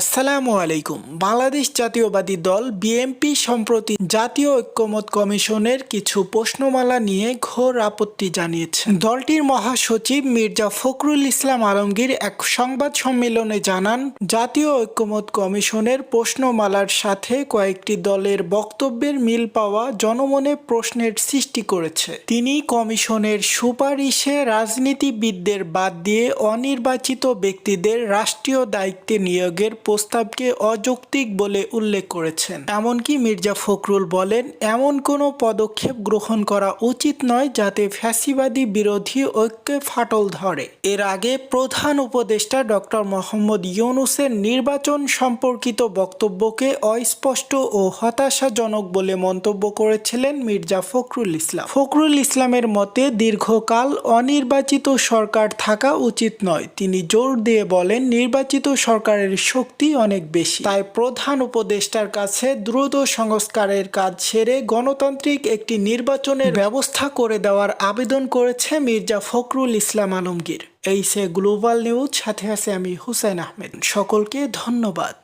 আসসালামু আলাইকুম। বাংলাদেশ জাতীয়বাদী দল বিএনপি সম্প্রতি জাতীয় ঐক্যমত কমিশনের কিছু প্রশ্নমালা নিয়ে ঘোর আপত্তি জানিয়েছে। দলটির মহাসচিব মির্জা ফখরুল ইসলাম আলমগীর এক সংবাদ সম্মেলনে জানান, জাতীয় ঐক্যমত কমিশনের প্রশ্নমালার সাথে কয়েকটি দলের বক্তব্যের মিল পাওয়া জনমনে প্রশ্নের সৃষ্টি করেছে। তিনি কমিশনের সুপারিশে রাজনীতিবিদদের বাদ দিয়ে অনির্বাচিত ব্যক্তিদের রাষ্ট্রীয় দায়িত্বে নিয়োগের প্রস্তাবকে অযৌক্তিক বলে উল্লেখ করেছেন। এমনকি মির্জা ফখরুল বলেন, এমন কোনো পদক্ষেপ গ্রহণ করা উচিত নয় যাতে ফ্যাসিবাদী বিরোধী ঐক্যে ফাটল ধরে। এর আগে প্রধান উপদেষ্টা ডক্টর মোহাম্মদ ইউনুসের নির্বাচন সম্পর্কিত বক্তব্যকে অস্পষ্ট ও হতাশাজনক বলে মন্তব্য করেছিলেন মির্জা ফখরুল ইসলাম। ফখরুল ইসলামের মতে, দীর্ঘকাল অনির্বাচিত সরকার থাকা উচিত নয়। তিনি জোর দিয়ে বলেন, নির্বাচিত সরকারের শক্তি অনেক বেশি। তাই প্রধান উপদেষ্টার কাছে দ্রুত সংস্কারের কাজ সেরে গণতান্ত্রিক একটি নির্বাচনের ব্যবস্থা করে দেওয়ার আবেদন করেছে মির্জা ফখরুল ইসলাম আলমগীর। এই সে গ্লোবাল নিউজ, সাথে আছে আমি হুসেন আহমেদ। সকলকে ধন্যবাদ।